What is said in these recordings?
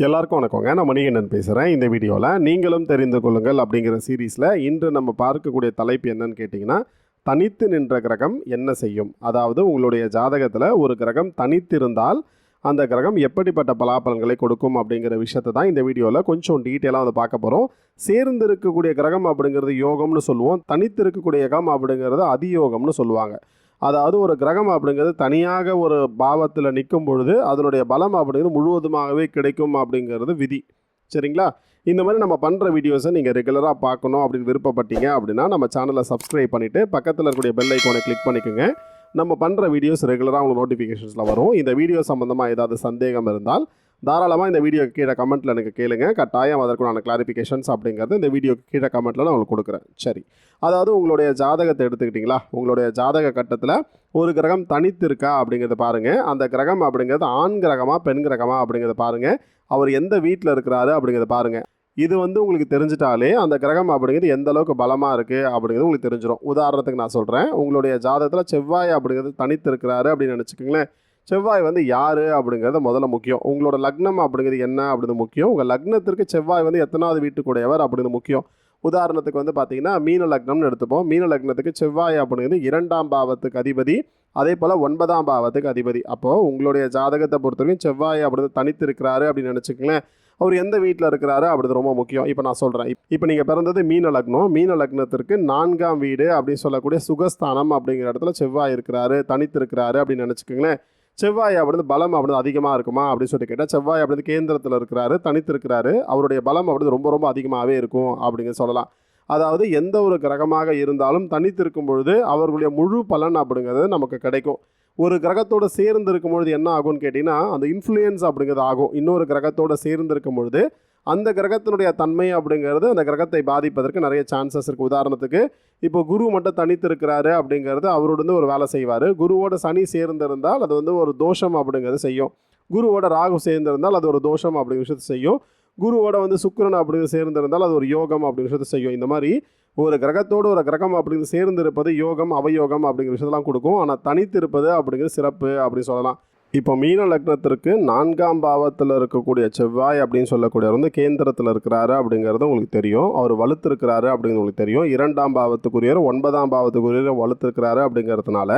எல்லாருக்கும் வணக்கங்க. நான் மணிகண்டன் பேசுகிறேன் இந்த வீடியோவில் நீங்களும் தெரிந்து கொள்ளுங்கள் அப்படிங்கிற சீரீஸில் இன்று நம்ம பார்க்கக்கூடிய தலைப்பு என்னன்னு கேட்டிங்கன்னா தனித்து நின்ற கிரகம் என்ன செய்யும்? அதாவது உங்களுடைய ஜாதகத்தில் ஒரு கிரகம் தனித்திருந்தால் அந்த கிரகம் எப்படிப்பட்ட பலாபலன்களை கொடுக்கும் அப்படிங்கிற விஷயத்தை தான் இந்த வீடியோவில் கொஞ்சம் டீட்டெயிலாக வந்து பார்க்க போகிறோம் சேர்ந்து இருக்கக்கூடிய கிரகம் அப்படிங்கிறது யோகம்னு சொல்லுவோம். தனித்து இருக்கக்கூடிய கிரகம் அப்படிங்கிறது அதியோகம்னு சொல்லுவாங்க. அதாவது ஒரு கிரகம் அப்படிங்கிறது தனியாக ஒரு பாவத்தில் நிற்கும் பொழுது அதனுடைய பலம் அப்படிங்கிறது முழுவதுமாகவே கிடைக்கும் அப்படிங்கிறது விதி. சரிங்களா? இந்த மாதிரி நம்ம பண்ணுற வீடியோஸை நீங்கள் ரெகுலராக பார்க்கணும் அப்படின்னு விருப்பப்பட்டீங்க அப்படின்னா நம்ம சேனலை சப்ஸ்கிரைப் பண்ணிவிட்டு பக்கத்தில் இருக்கக்கூடிய பெல் ஐக்கோனை கிளிக் பண்ணிக்கோங்க. நம்ம பண்ணுற வீடியோஸ் ரெகுலராக உங்களுக்கு நோட்டிஃபிகேஷன்ஸில் வரும். இந்த வீடியோ சம்மந்தமாக ஏதாவது சந்தேகம் இருந்தால் தாராளமாக இந்த வீடியோ கீழே கமெண்ட்டில் எனக்கு கேளுங்க. கட்டாயம் அதற்குண்டான கிளாரிஃபிகேஷன்ஸ் அப்படிங்கிறது இந்த வீடியோ கீழே கமெண்ட்டில் நான் உங்களுக்கு கொடுக்குறேன். சரி. அதாவது உங்களுடைய ஜாதகத்தை எடுத்துக்கிட்டிங்களா? உங்களுடைய ஜாதக கட்டத்தில் ஒரு கிரகம் தனித்து இருக்கா அப்படிங்கிறத பாருங்கள் அந்த கிரகம் அப்படிங்கிறது ஆண் கிரகமாக பெண் கிரகமாக அப்படிங்கிறத பாருங்கள் அவர் எந்த வீட்டில் இருக்கிறாரு அப்படிங்கிறத பாருங்கள் இது வந்து உங்களுக்கு தெரிஞ்சிட்டாலே அந்த கிரகம் அப்படிங்கிறது எந்த அளவுக்கு பலமாக இருக்குது அப்படிங்கிறது உங்களுக்கு தெரிஞ்சிடும் உதாரணத்துக்கு நான் சொல்கிறேன் உங்களுடைய ஜாதகத்தில் செவ்வாய் அப்படிங்கிறது தனித்து இருக்கிறாரு அப்படின்னு நினச்சிக்கோங்களேன். செவ்வாய் வந்து யார் அப்படிங்கிறது முதல்ல முக்கியம். உங்களோட லக்னம் அப்படிங்கிறது என்ன அப்படிங்கிறது முக்கியம். உங்கள் லக்னத்திற்கு செவ்வாய் வந்து எத்தனாவது வீட்டுக்குடையவர் அப்படிங்கிறது முக்கியம். உதாரணத்துக்கு வந்து பார்த்தீங்கன்னா மீன லக்னம்னு எடுத்துப்போம். மீன லக்னத்துக்கு செவ்வாய் அப்படிங்கிறது இரண்டாம் பாவத்துக்கு அதிபதி. அதே போல் ஒன்பதாம் பாவத்துக்கு அதிபதி. அப்போது உங்களுடைய ஜாதகத்தை பொறுத்தவரைக்கும் செவ்வாய் அப்படிங்கிறது தனித்து இருக்கிறாரு அப்படின்னு நினச்சிக்கங்களேன். அவர் எந்த வீட்டில் இருக்கிறாரு அப்படிது ரொம்ப முக்கியம். இப்போ நான் சொல்கிறேன் இப்போ நீங்கள் பிறந்தது மீன லக்னம். மீன லக்னத்திற்கு நான்காம் வீடு அப்படின்னு சொல்லக்கூடிய சுகஸ்தானம் அப்படிங்கிற இடத்துல செவ்வாய் இருக்கிறாரு தனித்து இருக்கிறாரு அப்படின்னு நினச்சிக்கோங்களேன். செவ்வாய் அப்படிந்து பலம் அப்படின்னு அதிகமாக இருக்குமா அப்படின்னு சொல்லி கேட்டால் செவ்வாய் அப்படிந்து கேந்திரத்தில் இருக்கிறாரு தனித்து இருக்கிறாரு அவருடைய பலம் அப்படின்னு ரொம்ப ரொம்ப அதிகமாகவே இருக்கும் அப்படிங்க சொல்லலாம். அதாவது எந்த ஒரு கிரகமாக இருந்தாலும் தனித்து இருக்கும் பொழுது அவர்களுடைய முழு பலன் அப்படிங்கிறது நமக்கு கிடைக்கும். ஒரு கிரகத்தோடு சேர்ந்து இருக்கும் பொழுது என்ன ஆகும்னு கேட்டிங்கன்னா அந்த இன்ஃப்ளூயன்ஸ் அப்படிங்கிறது ஆகும். இன்னொரு கிரகத்தோடு சேர்ந்து இருக்கும் பொழுது அந்த கிரகத்தினுடைய தன்மை அப்படிங்கிறது அந்த கிரகத்தை பாதிப்பதற்கு நிறைய சான்சஸ் இருக்குது உதாரணத்துக்கு இப்போ குரு மட்டும் தனித்து இருக்கிறாரு அப்படிங்கிறது அவரோட வந்து ஒரு வேலை செய்வார். குருவோட சனி சேர்ந்திருந்தால் அது வந்து ஒரு தோஷம் அப்படிங்கிறது செய்யும். குருவோட ராகு சேர்ந்திருந்தால் அது ஒரு தோஷம் அப்படிங்கிற விஷயத்தை செய்யும். குருவோட வந்து சுக்கரன் அப்படிங்கிறது சேர்ந்திருந்தால் அது ஒரு யோகம் அப்படிங்கிற விஷயத்தை செய்யும். இந்த மாதிரி ஒரு கிரகத்தோடு ஒரு கிரகம் அப்படின்னு சேர்ந்து இருப்பது யோகம் அவயோகம் அப்படிங்கிற விஷயத்தெல்லாம் கொடுக்கும். ஆனால் தனித்து இருப்பது அப்படிங்கிறது சிறப்பு அப்படின்னு சொல்லலாம். இப்போ மீன லக்னத்திற்கு நான்காம் பாவத்தில் இருக்கக்கூடிய செவ்வாய் அப்படின்னு சொல்லக்கூடியவர் வந்து கேந்திரத்தில் இருக்கிறாரு அப்படிங்கிறது உங்களுக்கு தெரியும். அவர் வலுத்திருக்கிறாரு அப்படிங்கிறது உங்களுக்கு தெரியும். இரண்டாம் பாவத்துக்குரியவர் ஒன்பதாம் பாவத்துக்குரியவர் வலுத்திருக்கிறாரு அப்படிங்கிறதுனால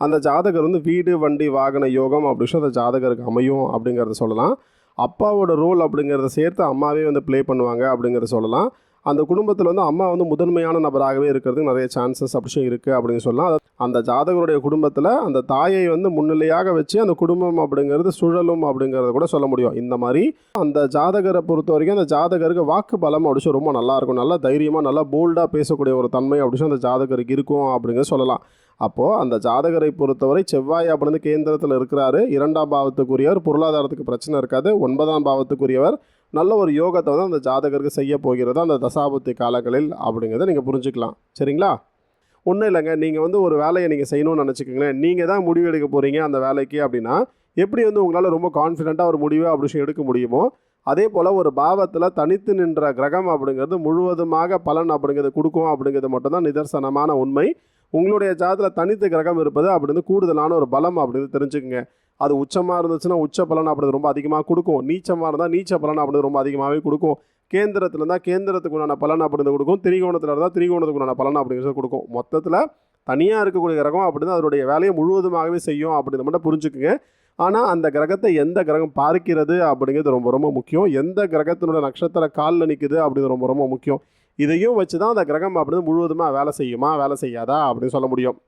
அந்த ஜாதகர் வந்து வீடு வண்டி வாகன யோகம் அப்படின்னு அந்த ஜாதகருக்கு அமையும் அப்படிங்கிறத சொல்லலாம். அப்பாவோட ரோல் அப்படிங்கிறத சேர்த்து அம்மாவே வந்து ப்ளே பண்ணுவாங்க அப்படிங்கிறத சொல்லலாம். அந்த குடும்பத்தில் வந்து அம்மா வந்து முதன்மையான நபராகவே இருக்கிறதுக்கு நிறைய சான்சஸ் அப்படியும் இருக்குது அப்படின்னு சொல்லலாம். அந்த ஜாதகருடைய குடும்பத்தில் அந்த தாயை வந்து முன்னிலையாக வச்சு அந்த குடும்பம் அப்படிங்கிறது சுழலும் அப்படிங்கிறத கூட சொல்ல முடியும். இந்த மாதிரி அந்த ஜாதகரை பொறுத்த வரைக்கும் அந்த ஜாதகருக்கு வாக்கு பலம் அப்படிச்சு ரொம்ப நல்லாயிருக்கும் நல்லா தைரியமாக நல்லா போல்டாக பேசக்கூடிய ஒரு தன்மை அப்படிச்சு அந்த ஜாதகருக்கு இருக்கும் அப்படிங்கிறத சொல்லலாம். அப்போது அந்த ஜாதகரை பொறுத்தவரை செவ்வாய் அப்படின்னு கேந்திரத்தில் இருக்கிறாரு. இரண்டாம் பாவத்துக்குரியவர். பொருளாதாரத்துக்கு பிரச்சனை இருக்காது. ஒன்பதாம் பாவத்துக்குரியவர். நல்ல ஒரு யோகத்தை வந்து அந்த ஜாதகருக்கு செய்ய போகிறது அந்த தசாபுத்தி காலங்களில் அப்படிங்கிறத நீங்கள் புரிஞ்சுக்கலாம். சரிங்களா? ஒன்றும் இல்லைங்க. நீங்கள் வந்து ஒரு வேலையை நீங்கள் செய்யணும்னு நினச்சிக்கோங்களேன். நீங்கள் தான் முடிவு எடுக்க போகிறீங்க அந்த வேலைக்கு அப்படின்னா எப்படி வந்து உங்களால் ரொம்ப கான்ஃபிடெண்ட்டாக ஒரு முடிவை அப்படி விஷயம் எடுக்க முடியுமோ அதே போல் ஒரு பாவத்தில் தனித்து நின்ற கிரகம் அப்படிங்கிறது முழுவதுமாக பலன் அப்படிங்கிறது கொடுக்கும் அப்படிங்கிறது மட்டும்தான் நிதர்சனமான உண்மை. உங்களுடைய ஜாதத்தில் தனித்து கிரகம் இருப்பது அப்படின்னு கூடுதலான ஒரு பலம் அப்படின்னு தெரிஞ்சுக்கோங்க. அது உச்சமாக இருந்துச்சுன்னா உச்ச பலன் அப்படிது ரொம்ப அதிகமாக கொடுக்கும். நீச்சமாக இருந்தால் நீச்ச பலன் அப்படிது ரொம்ப அதிகமாகவே கொடுக்கும். கேந்திரத்தில் இருந்தால் கேந்திரத்துக்கு உண்டான பலன் அப்படிங்கிறது கொடுக்கும். திரிகோணத்தில் இருந்தால் திரிகோணத்துக்கு உண்டான பலன் அப்படிங்கிறது கொடுக்கும். மொத்தத்தில் தனியாக இருக்கக்கூடிய கிரகம் அப்படின்னு அதனுடைய வேலையை முழுவதுமாகவே செய்யும் அப்படிங்கிறத மட்டும் புரிஞ்சுக்குங்க. ஆனால் அந்த கிரகத்தை எந்த கிரகம் பார்க்கிறது அப்படிங்கிறது ரொம்ப ரொம்ப முக்கியம். எந்த கிரகத்தினோட நட்சத்திர காலில் நிற்குது அப்படிங்கிறது ரொம்ப ரொம்ப முக்கியம். இதையும் வச்சு தான் அந்த கிரகம் அப்படின்னு முழுவதுமாக வேலை செய்யுமா? வேலை செய்யாதா? அப்படின்னு சொல்ல முடியும்.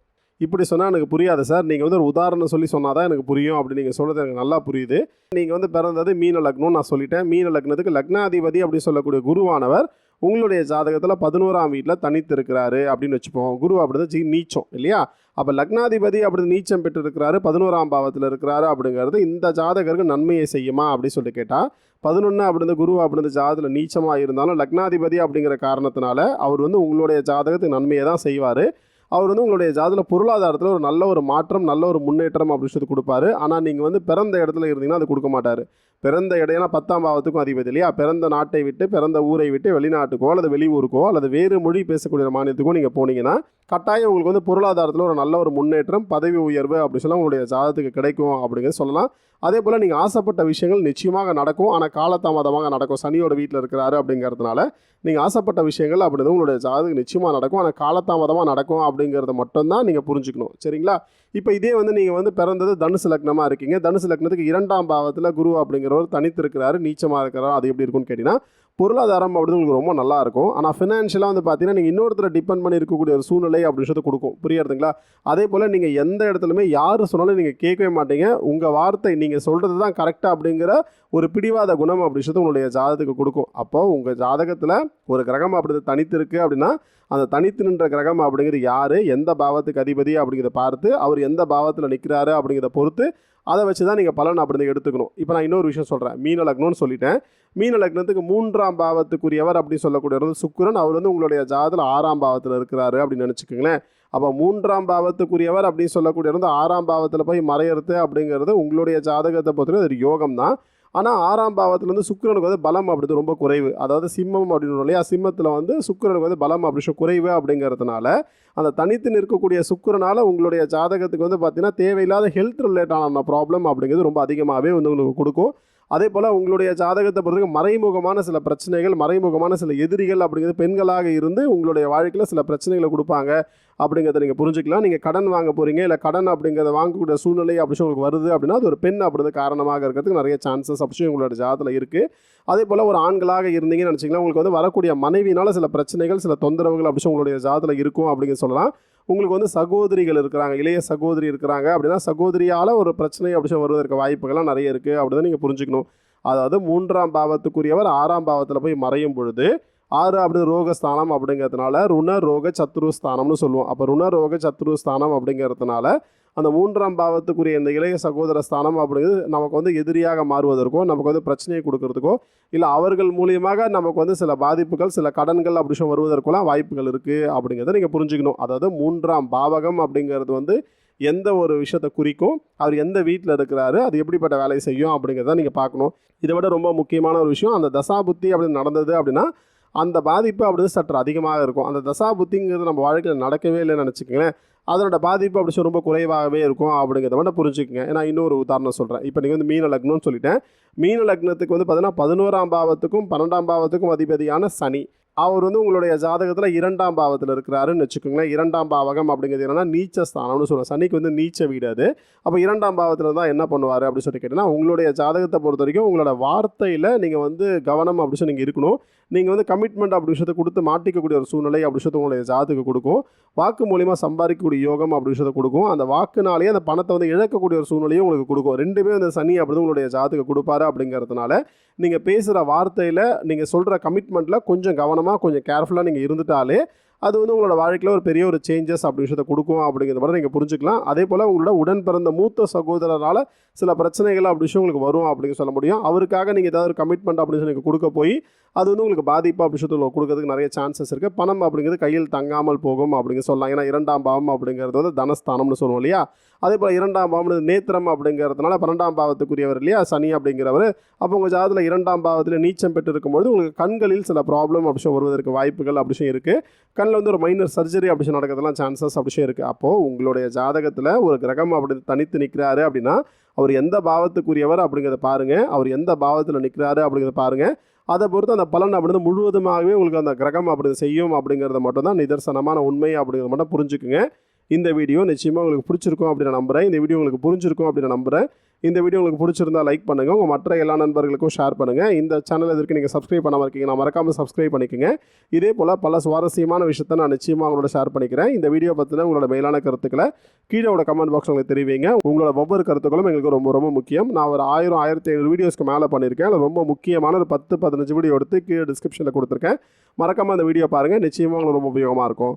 இப்படி சொன்னால் எனக்கு புரியாது சார் நீங்கள் வந்து ஒரு உதாரணம் சொல்லி சொன்னால் தான் எனக்கு புரியும். அப்படி நீங்கள் சொல்கிறது எனக்கு நல்லா புரியுது. நீங்கள் வந்து பிறந்தது மீன லக்னம் நான் சொல்லிட்டேன். மீன லக்னத்துக்கு லக்னாதிபதி அப்படின்னு சொல்லக்கூடிய குருவானவர் உங்களுடைய ஜாதகத்தில் பதினோராம் வீட்டில் தனித்து இருக்கிறாரு அப்படின்னு வச்சுப்போம். குரு அப்படிதான் ஜி நீச்சம் இல்லையா? அப்போ லக்னாதிபதி அப்படி நீச்சம் பெற்றிருக்கிறாரு பதினோராம் பாவத்தில் இருக்கிறாரு அப்படிங்கிறது இந்த ஜாதகருக்கு நன்மையை செய்யுமா அப்படின்னு சொல்லி கேட்டால் பதினொன்று அப்படின்ற குரு அப்படின்ற ஜாதகத்தில் நீச்சமாக இருந்தாலும் லக்னாதிபதி அப்படிங்கிற காரணத்தினால அவர் வந்து உங்களுடைய ஜாதகத்துக்கு நன்மையை தான் செய்வார். அவர் வந்து உங்களுடைய ஜாதகத்தில் பொருளாதாரத்தில் ஒரு நல்ல ஒரு மாற்றம் நல்ல ஒரு முன்னேற்றம் அப்படின்னு சொல்லி கொடுப்பாரு. ஆனால் நீங்கள் வந்து பிறந்த இடத்துல இருந்தீங்கன்னா அது கொடுக்க மாட்டார். பிறந்த இடையினா பத்தாம் பாவத்துக்கும் அதிபதி இல்லையா? பிறந்த நாட்டை விட்டு பிறந்த ஊரை விட்டு வெளிநாட்டுக்கோ அல்லது வெளியூருக்கோ அல்லது வேறு மொழி பேசக்கூடிய மாநிலத்துக்கோ நீங்கள் போனீங்கன்னா கட்டாயம் உங்களுக்கு வந்து பொருளாதாரத்தில் ஒரு நல்ல ஒரு முன்னேற்றம் பதவி உயர்வு அப்படி சொல்லலாம் உங்களுடைய ஜாதகத்துக்கு கிடைக்கும் அப்படிங்கிறது சொல்லலாம். அதே போல் நீங்கள் ஆசைப்பட்ட விஷயங்கள் நிச்சயமாக நடக்கும். ஆனால் காலதாமதமாக நடக்கும். சனியோட வீட்டில் இருக்கிறாரு அப்படிங்கிறதுனால நீங்கள் ஆசைப்பட்ட விஷயங்கள் அப்படி உங்களுடைய ஜாதகம் நிச்சயமாக நடக்கும். ஆனால் காலதாமதமாக நடக்கும் அப்படிங்கிறத மட்டும்தான் நீங்கள் புரிஞ்சுக்கணும். சரிங்களா? இப்போ இதே வந்து நீங்கள் வந்து பிறந்தது தனுசு லக்னமாக இருக்கீங்க. தனுசு லக்னத்துக்கு இரண்டாம் பாவத்தில் குரு அப்படிங்கிற அப்படிங்கிறவர் தனித்திருக்கிறாரு நீச்சமாக இருக்கிறார் அது எப்படி இருக்கும்னு கேட்டிங்கன்னா பொருளாதாரம் அப்படின்னு உங்களுக்கு ரொம்ப நல்லா இருக்கும். ஆனால் ஃபினான்ஷியலாக வந்து பார்த்தீங்கன்னா நீங்கள் இன்னொருத்தர டிபெண்ட் பண்ணி இருக்கக்கூடிய ஒரு சூழ்நிலை அப்படின்றது கொடுக்கும். புரியுறதுங்களா? அதே போல் நீங்கள் எந்த இடத்துலையுமே யார் சொன்னாலும் நீங்கள் கேட்கவே மாட்டீங்க. உங்கள் வார்த்தை நீங்கள் சொல்கிறது தான் கரெக்டாக அப்படிங்கிற ஒரு பிடிவாத குணம் அப்படின்றது உங்களுடைய ஜாதகத்துக்கு கொடுக்கும். அப்போது உங்கள் ஜாதகத்தில் ஒரு கிரகம் அப்படி தனித்து இருக்குது அப்படின்னா அந்த தனித்து நின்ற கிரகம் அப்படிங்கிறது யார் எந்த பாவத்துக்கு அதிபதி அப்படிங்கிறத பார்த்து அவர் எந்த பாவத்தில் நிற்கிறாரு அப்படிங்கிறத பொறுத்து அதை வச்சு தான் நீங்கள் பலன் அப்படி எடுத்துக்கணும். இப்போ நான் இன்னொரு விஷயம் சொல்கிறேன் மீன லக்னம்னு சொல்லிட்டேன். மீன லக்னத்துக்கு மூன்றாம் பாவத்துக்குரியவர் அப்படின்னு சொல்லக்கூடியவர் சுக்கிரன். அவர் வந்து உங்களுடைய ஜாதத்தில் ஆறாம் பாவத்தில் இருக்கிறாரு அப்படின்னு நினச்சிக்கோங்களேன். அப்போ மூன்றாம் பாவத்துக்குரியவர் அப்படின்னு சொல்லக்கூடியவர் வந்து ஆறாம் பாவத்தில் போய் மறையிறது அப்படிங்கிறது உங்களுடைய ஜாதகத்தை பொறுத்தவரை அது யோகம் தான் ஆனால் ஆறாம் பாவத்துலேருந்து சுக்கிரனுக்கு வந்து பலம் அப்படிது ரொம்ப குறைவு. அதாவது சிம்மம் அப்படின்னு இல்லையா? சிம்மத்தில் வந்து சுக்கிரனுக்கு வந்து பலம் அப்படி குறைவு அப்படிங்கிறதுனால அந்த தனித்து நிற்கக்கூடிய சுக்கரனால் உங்களுடைய ஜாதகத்துக்கு வந்து பார்த்திங்கன்னா தேவையில்லாத ஹெல்த் ரிலேட்டான ப்ராப்ளம் அப்படிங்கிறது ரொம்ப அதிகமாகவே வந்து உங்களுக்கு கொடுக்கும். அதே போல் உங்களுடைய ஜாதகத்தை பொறுத்தவரைக்கும் மறைமுகமான சில பிரச்சனைகள் மறைமுகமான சில எதிரிகள் அப்படிங்கிறது பெண்களாக இருந்து உங்களுடைய வாழ்க்கையில் சில பிரச்சனைகளை கொடுப்பாங்க. அப்படிங்கிறத நீங்கள் புரிஞ்சுக்கலாம். நீங்கள் கடன் வாங்க போகிறீங்க இல்லை கடன் அப்படிங்கிறத வாங்கக்கூடிய சூழ்நிலை அப்படி உங்களுக்கு வருது அப்படின்னா அது ஒரு பெண் அப்படிங்கிறது காரணமாக இருக்கிறதுக்கு நிறைய சான்சஸ் அப்படி உங்களோட ஜாதத்தில் இருக்குது அதே போல் ஒரு ஆண்களாக இருந்தீங்கன்னு நினச்சிங்கன்னா உங்களுக்கு வந்து வரக்கூடிய மனைவினால் சில பிரச்சனைகள் சில தொந்தரவுகள் அப்படி உங்களுடைய ஜாதத்தில் இருக்கும் அப்படிங்கிற சொல்லலாம். உங்களுக்கு வந்து சகோதரிகள் இருக்கிறாங்க இளைய சகோதரி இருக்கிறாங்க அப்படின்னா சகோதரியால் ஒரு பிரச்சனை அப்படி வருவதற்கு வாய்ப்புகள்லாம் நிறைய இருக்குது அப்படின்னு நீங்கள் புரிஞ்சுக்கணும். அதாவது மூன்றாம் பாவத்துக்குரியவர் ஆறாம் பாவத்தில் போய் மறையும் பொழுது ஆறு அப்படி ரோகஸ்தானம் அப்படிங்கிறதுனால ருண ரோக சத்ரு ஸ்தானம்னு சொல்லுவோம். அப்போ ருண ரோக சத்ரு ஸ்தானம் அப்படிங்கிறதுனால அந்த மூன்றாம் பாவத்துக்குரிய இந்த இளைய சகோதர ஸ்தானம் அப்படிங்கிறது நமக்கு வந்து எதிரியாக மாறுவதற்கோ நமக்கு வந்து பிரச்சனையை கொடுக்கறதுக்கோ இல்லை அவர்கள் மூலியமாக நமக்கு வந்து சில பாதிப்புகள் சில கடன்கள் அப்படி வருவதற்கெல்லாம் வாய்ப்புகள் இருக்குது அப்படிங்கிறத நீங்கள் புரிஞ்சுக்கணும். அதாவது மூன்றாம் பாவகம் அப்படிங்கிறது வந்து எந்த ஒரு விஷயத்தை குறிக்கும் அவர் எந்த வீட்டில் இருக்கிறாரு அது எப்படிப்பட்ட வேலையை செய்யும் அப்படிங்கிறத நீங்கள் பார்க்கணும். இதை விட ரொம்ப முக்கியமான ஒரு விஷயம் அந்த தசாபுத்தி அப்படின்னு நடந்தது அப்படின்னா அந்த பாதிப்பு அப்படி சற்று அதிகமாக இருக்கும். அந்த தசா புத்திங்கிறது நம்ம வாழ்க்கையில் நடக்கவே இல்லைன்னு நினச்சிக்கங்களேன். அதனோட பாதிப்பு அப்படி ரொம்ப குறைவாகவே இருக்கும் அப்படிங்கிறத மட்டும் புரிஞ்சுக்கங்க. ஏன்னா இன்னொரு உதாரணம் சொல்கிறேன் இப்போ நீங்கள் வந்து மீன லக்னம்னு சொல்லிட்டேன். மீன லக்னத்துக்கு வந்து பார்த்தீங்கன்னா பதினோராம் பாவத்துக்கும் பன்னெண்டாம் பாவத்துக்கும் அதிபதியான சனி. அவர் வந்து உங்களுடைய ஜாதகத்தில் இரண்டாம் பாவத்தில் இருக்கிறாருன்னு வச்சுக்கோங்களேன். இரண்டாம் பாவகம் அப்படிங்கிறது என்னன்னா நீச்ச ஸ்தானம்னு சொல்லுவோம் சனிக்கு வந்து நீச்ச வீடு அது. அப்போ இரண்டாம் பாவத்தில் தான் என்ன பண்ணுவார் அப்படின்னு சொல்லி கேட்டிங்கன்னா உங்களுடைய ஜாதகத்தை பொறுத்த வரைக்கும் உங்களோட வார்த்தையில் நீங்கள் வந்து கவனம் அப்படின்னு சொல்லி நீங்கள் இருக்கணும். நீங்கள் வந்து கமிட்மெண்ட் அப்படி விஷயத்தை கொடுத்து மாட்டிக்கக்கூடிய ஒரு சூழ்நிலை அப்படி விஷயத்தை உங்களுடைய ஜாதகம் கொடுக்கும். வாக்கு மூலியமாக சம்பாதிக்கக்கூடிய யோகம் அப்படி விஷயத்தை கொடுக்கும். அந்த வாக்குனாலேயே அந்த பணத்தை வந்து இழக்கக்கூடிய ஒரு சூழ்நிலையும் உங்களுக்கு கொடுக்கும். ரெண்டுமே அந்த சனி அப்படி உங்களுடைய ஜாதகம் கொடுப்பாரு அப்படிங்கிறதுனால நீங்கள் பேசுகிற வார்த்தையில் நீங்கள் சொல்கிற கமிட்மெண்ட்டில் கொஞ்சம் கவனமாக கொஞ்சம் கேர்ஃபுல்லாக நீங்கள் இருந்துட்டாலே அது வந்து உங்களோட வாழ்க்கையில் ஒரு பெரிய ஒரு சேஞ்சஸ் அப்படி விஷயத்தை கொடுக்கும் அப்படிங்கிறத மாதிரி நீங்கள் புரிஞ்சுக்கலாம். அதே போல் உங்களோட உடன் பிறந்த மூத்த சகோதரரால் சில பிரச்சனைகள் அப்படி விஷயம் உங்களுக்கு வரும் அப்படின்னு சொல்ல முடியும். அவருக்காக நீங்கள் ஏதாவது ஒரு கமிட்மெண்ட் அப்படின்னு சொல்லி நீங்கள் கொடுக்க போய் அது வந்து உங்களுக்கு பாதிப்பு அப்படி விஷயத்தில் கொடுக்கறதுக்கு நிறைய சான்சஸ் இருக்குது பணம் அப்படிங்கிறது கையில் தங்காமல் போகும் அப்படிங்க சொல்லலாம். ஏன்னா இரண்டாம் பாவம் அப்படிங்கிறது வந்து தனஸ்தானம்னு சொல்லுவோம் இல்லையா? அதே போல் இரண்டாம் பாவம் நேத்திரம் அப்படிங்கிறதுனால பன்னெண்டாம் பாவத்துக்குரியவர் இல்லையா? சனி அப்படிங்கிறவர். அப்போ உங்கள் ஜாதத்தில் இரண்டாம் பாவத்தில் நீச்சம் பெற்று இருக்கும்போது உங்களுக்கு கண்களில் சில ப்ராப்ளம் அப்படி வருவதற்கு வாய்ப்புகள் அப்படி இருக்குது கண்ணில் வந்து ஒரு மைனர் சர்ஜரி அப்படி நடக்கிறதுலாம் சான்சஸ் அப்படிஷம் இருக்குது அப்போது உங்களுடைய ஜாதகத்தில் ஒரு கிரகம் அப்படி தனித்து நிற்கிறாரு அப்படின்னா அவர் எந்த பாவத்துக்குரியவர் அப்படிங்கிறத பாருங்கள் அவர் எந்த பாவத்தில் நிற்கிறாரு அப்படிங்கிறத பாருங்கள் அதை பொறுத்து அந்த பலன் அப்படிங்கிறது முழுவதுமாகவே உங்களுக்கு அந்த கிரகம் அப்படி செய்யும் அப்படிங்கிறத மட்டும் தான் நிதர்சனமான உண்மை அப்படிங்கிறத மட்டும் புரிஞ்சுக்குங்க. இந்த வீடியோ நிச்சயமாக உங்களுக்கு பிடிச்சிருக்கும் அப்படின்னு நம்புகிறேன் இந்த வீடியோ உங்களுக்கு புரிஞ்சிருக்கும் அப்படின்னு நம்புகிறேன் இந்த வீடியோ உங்களுக்கு பிடிச்சிருந்தா லைக் பண்ணுங்கள் உங்கள் மற்ற எல்லா நண்பர்களுக்கும் ஷேர் பண்ணுங்கள் இந்த சேனல் இதற்கு நீங்கள் சப்ஸ்கிரைப் பண்ணாமல் இருக்கீங்க நான் மறக்காமல் சப்ஸ்கிரைப் பண்ணிக்கோங்க. இதே போல் பல சுவாரஸ்யமான விஷயத்தை நான் நிச்சயமாக உங்களோட ஷேர் பண்ணிக்கிறேன். இந்த வீடியோ பற்றின உங்களோட மேலான கருத்துக்களை கீழே உள்ள கமெண்ட் பாக்ஸ் உங்களுக்கு தெரிவிங்க. உங்களோட ஒவ்வொரு கருத்துக்களும் எங்களுக்கு ரொம்ப ரொம்ப முக்கியம். நான் ஒரு ஆயிரம் ஆயிரத்தி ஐநூறு வீடியோஸ்க்கு மேலே பண்ணியிருக்கேன். அதில் ரொம்ப முக்கியமான ஒரு பத்து பதினஞ்சு வீடியோ எடுத்து கீழே டிஸ்கிரிப்ஷனில் கொடுத்துருக்கேன். மறக்காமல் அந்த வீடியோ பாருங்கள் நிச்சயமாக உங்களுக்கு ரொம்ப உபயோகமாக இருக்கும்.